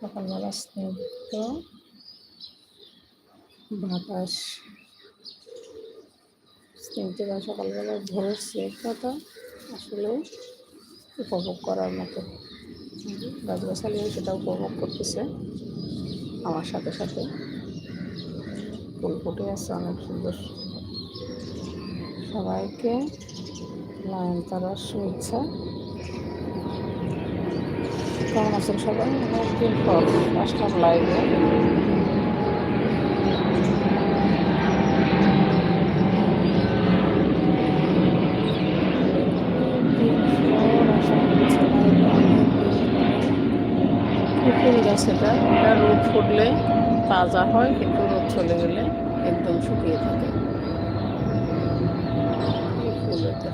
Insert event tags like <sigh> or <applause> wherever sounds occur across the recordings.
সকালবেলা স্নিগ্ধ বাতাস। স্নিগ্ধতা সকালবেলা ভোরের স্নিগ্ধতা আসলে উপভোগ করার মতো। গাছগাছালিও সেটা উপভোগ করতেছে আমার সাথে সাথে। ফুল ফুটে আছে, অনেক সুন্দর। সবাইকে নয়নতারার শুভেচ্ছা। কেমন আছেন সবাই? অনেকদিন পর আসলাম লাইভে ফুল গাছ এটা। এটা রোদ ফুটলে তাজা হয়, কিন্তু রোদ চলে গেলে একদম শুকিয়ে থাকে। ফুল এটা।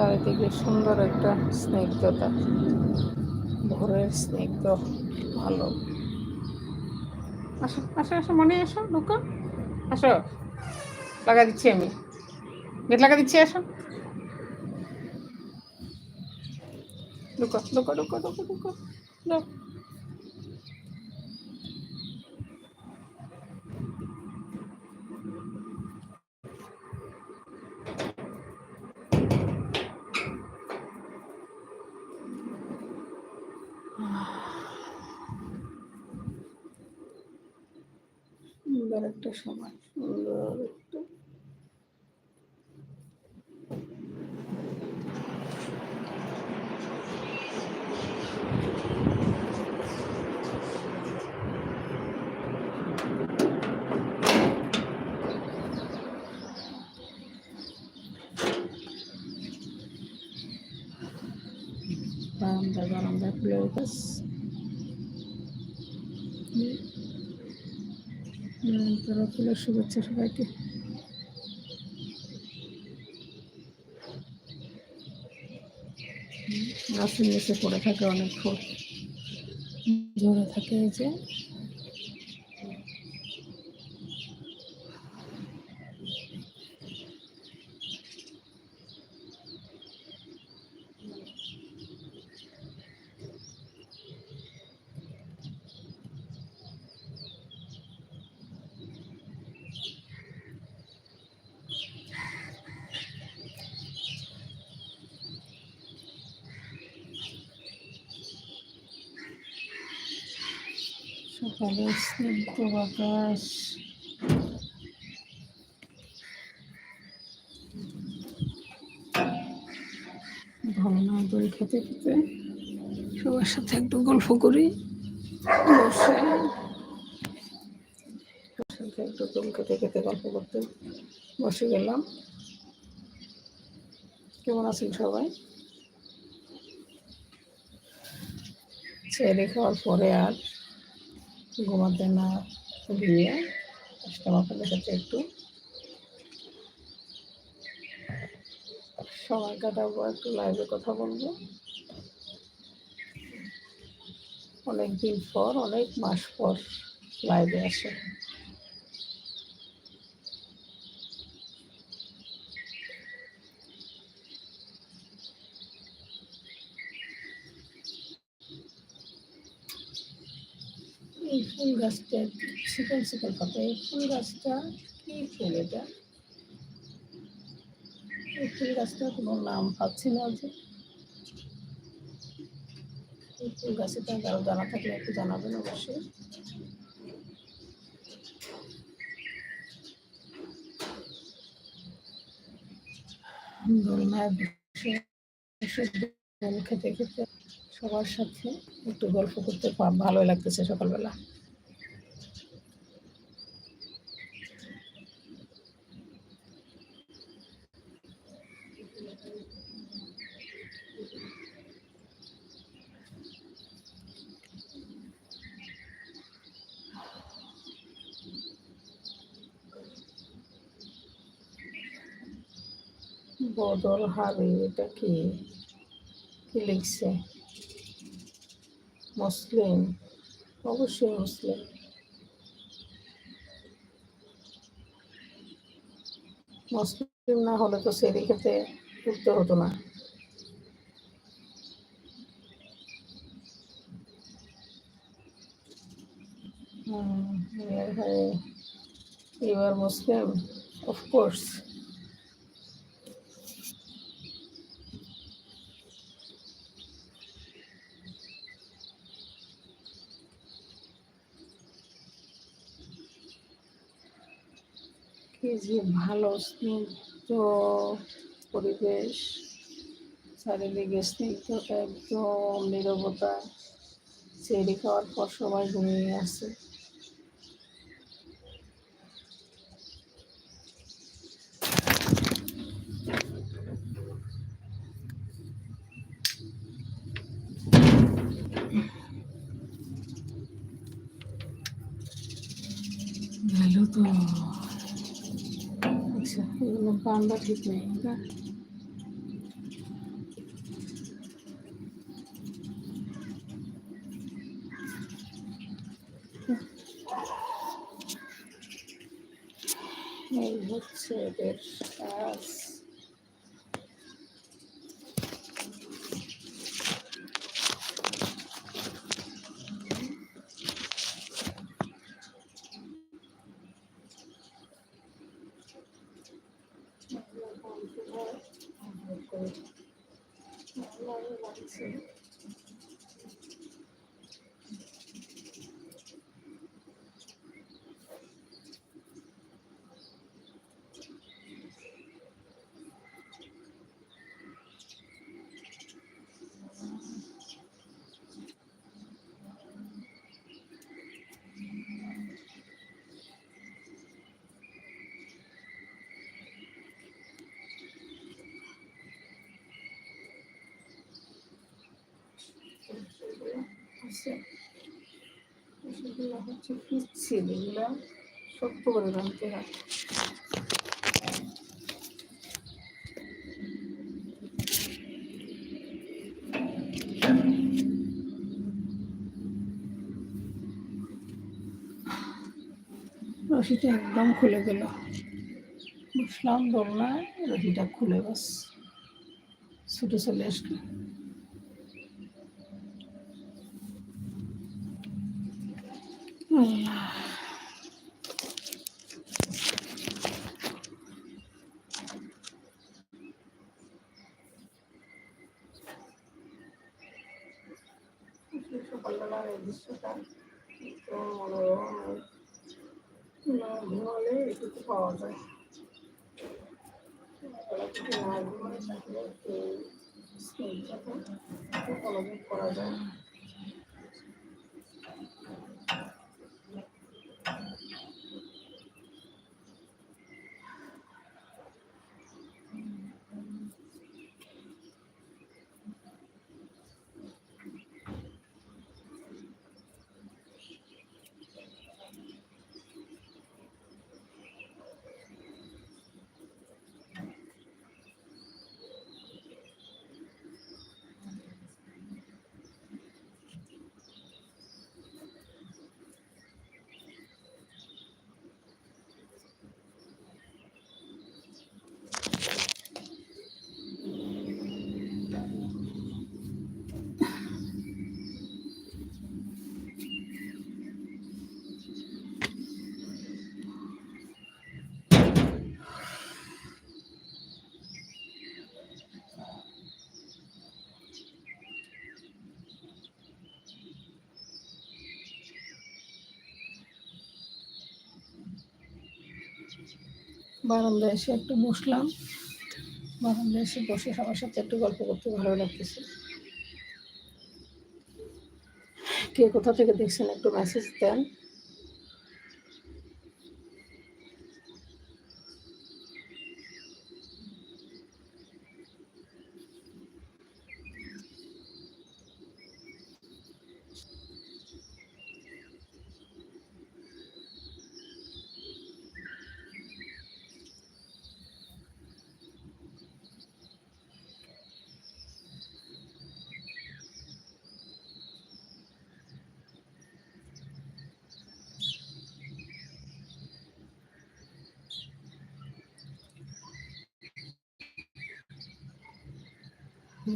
চারিদিকে সুন্দর একটা স্নিগ্ধতা। ভোরের স্নিগ্ধ ভালো আসো আসো আসো মনে আসো, ঢুকো। আসো, লাগা দিচ্ছি আমি। গেট লাগা দিচ্ছি, আসো। ঢুকো ঢুকো ঢুকো ঢুকো ঢুকো। যাও। সুন্দর একটা সময়। সুন্দর একটা। বারান্দা বারান্দা ফুলের তারা শুভেচ্ছা সবাইকে। গাছের নিচে পড়ে থাকে অনেক ফুল ঝরে থাকে এই যে। সকালে স্নিগ্ধ বাতাস। ভাবনা দই খেতে খেতে সবার সাথে একটু গল্প করি। বসে। সাথে একটু দোল খেতে খেতে গল্প করতে বসে গেলাম। কেমন আছেন সবাই? ছেলে খাওয়ার পরে আর ঘুমাতে না ঘুমিয়ে আপনাদের সাথে একটু। সময় কাটাবো, একটু লাইভে কথা বলব। অনেক দিন পর, অনেক মাস পর লাইভে আসে। এই ফুল গাছটা শিকল শিকল পাতা, এই ফুল গাছটা কি ফুল এটা? এই ফুল গাছটা কোনো নাম পাচ্ছি না যে। এই ফুল গাছটা কারও জানা থাকলে একটু জানাবেন অবশ্যই। দোলনায় বসে খেতে খেতে সবার সাথে একটু গল্প করতে ভালোই লাগতেছে সকালবেলা। বদল হাবি এটা কি? কি লিখছে? মুসলিম, অবশ্যই মুসলিম। মুসলিম না হলে তো সেরি খেতে উঠতে হতো না। হ্যাঁ, হ্যাঁ এবার মুসলিম অফকোর্স কি যে ভালো, স্নিগ্ধ পরিবেশ চারিদিকে স্নিগ্ধতা একদম নিরবতা চেরি খাওয়ার পর সবাই ঘুমিয়ে আছে ভালো তো আচ্ছা এগুলো বান্দা ঠিক নেই না এই হচ্ছে এদের কাজ লাগছে আছে সেগুলো হচ্ছে পিচ্ছিল এগুলো শক্ত রাখতে হয়। রশিটা একদম খুলে গেল। বসলাম দোলনায়, রশিটা খুলে বাস। ছুটে চলে আসলো আল্লাহ সকালবেলার এই দৃশ্যটা একটু মনোরম না ঘুমালে এটুকু পাওয়া যায় সকালবেলা থেকে না ঘুমালে থাকলে একটু স্কিনটাকে উপলব্ধ করা যায় বারান্দায় এসে একটু বসলাম। বারান্দায় এসে বসে সবার সাথে একটু গল্প করতে ভালো লাগতেছে। কে কোথা থেকে দেখছেন একটু মেসেজ দেন।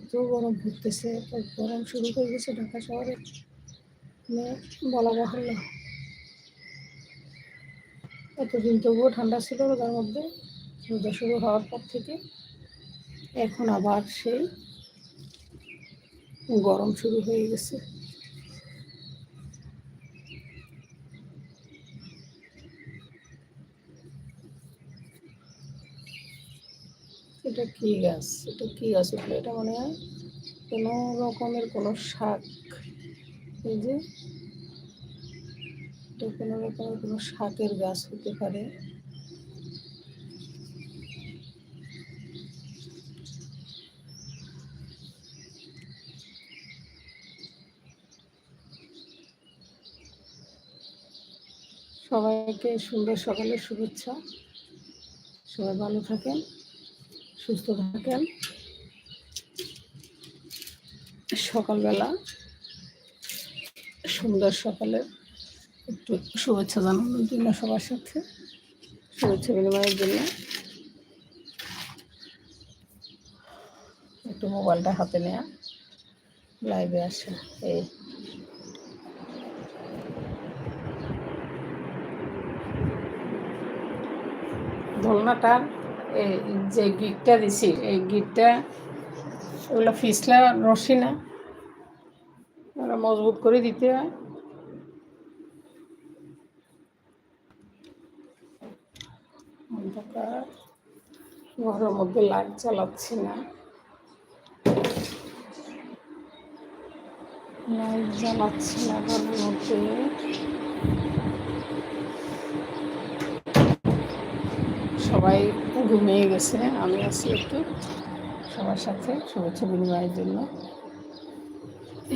তীব্র গরম ঘুরতেছে। গরম শুরু হয়ে গেছে ঢাকা শহরে। মানে বলা বাহুল্য। এতদিন তবুও ঠান্ডা ছিল তার মধ্যে। রোজা শুরু হওয়ার পর থেকে এখন আবার সেই গরম শুরু হয়ে গেছে। এটা কি গাছ? এটা কি গাছ? উঠল এটা মনে হয় কোনো রকমের কোনো শাক। এই যে এটা কোনো রকমের কোনো শাকের গাছ হতে পারে। সবাইকে সুন্দর সকালের শুভেচ্ছা। সবাই ভালো থাকেন। সুস্থ থাকেন। সকালবেলা সুন্দর সকালের একটু শুভেচ্ছা জানানোর জন্য সবার সাথে। শুভেচ্ছা বিনিময়ের জন্য। একটু মোবাইলটা হাতে নেয়া। লাইভে আসা, এই। দোলনাটার এই যে গিটটা দিছি, এই গিটটা ওগুলো ফিসলা রশি না। ওরা মজবুত করে দিতে হয়। ঘরের মধ্যে লাইট জ্বালাচ্ছি না। লাইট জ্বালাচ্ছি না ঘরের মধ্যে। সবাই ঘুমিয়ে গেছে। আমি আছি একটু সবার সাথে শুভেচ্ছা বিনিময়ের জন্য।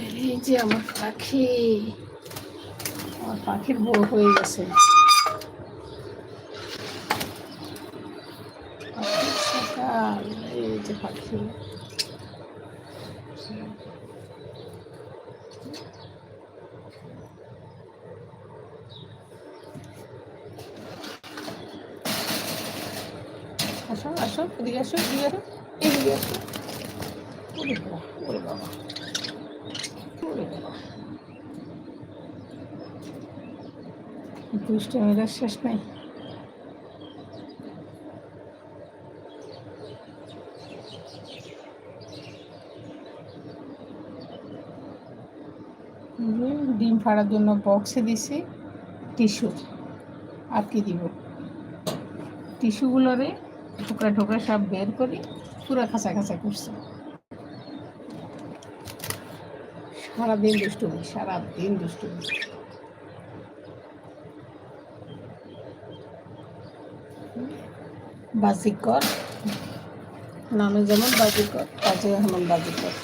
এই যে আমার পাখি, আমার পাখির বউ হয়ে গেছে। সকাল, এই যে পাখি আসো ওরে বাবা ওরে বাবা ওরে বাবা শেষ নাই? ডিম ফাড়ার জন্য বক্সে দিছি টিস্যু। আর কি দিব? টিস্যুগুলোরে ঠোকরা ঠোকরা সব বের করি, পুরো খাঁচা খাঁচা করছে। সারাদিন দুষ্টুমি সারাদিন দুষ্টুমি। বাজিকর নামে যেমন বাজিকর কাজে যেমন বাজিকর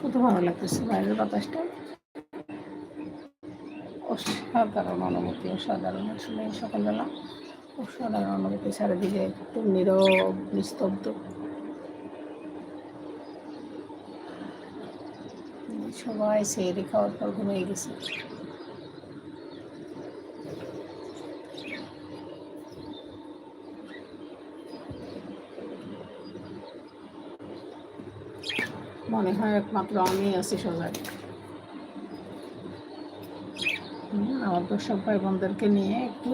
কত ভালো লাগতেছে বাইরের বাতাসটা। অসাধারণ অনুভূতি, অসাধারণ। আসলে সকালবেলা অসাধারণ অনুভূতি, চারিদিকে একটু নীরব, নিস্তব্ধ। সবাই সেরি খাওয়ার পর ঘুমিয়ে গেছে। মনে হয় একমাত্র আমি আছি সবাই আমার সব ভাই বোনদেরকে নিয়ে একটু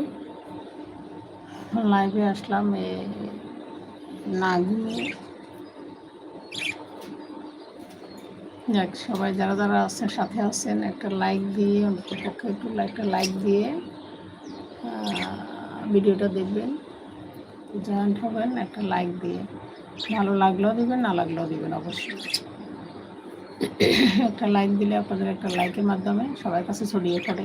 লাইভে আসলাম, এ না ঘুমিয়ে যাক, সবাই যারা যারা আছেন, সাথে আছেন, একটা লাইক দিয়ে, অন্তত পক্ষে একটু একটা লাইক দিয়ে ভিডিওটা দেখবেন জয়েন্ট হবেন, একটা লাইক দিয়ে। ভালো লাগলেও দিবেন, না লাগলেও দিবেন, অবশ্যই। <coughs> একটা লাইক দিলে আপনাদের একটা লাইকের মাধ্যমে সবার কাছে ছড়িয়ে পড়ে।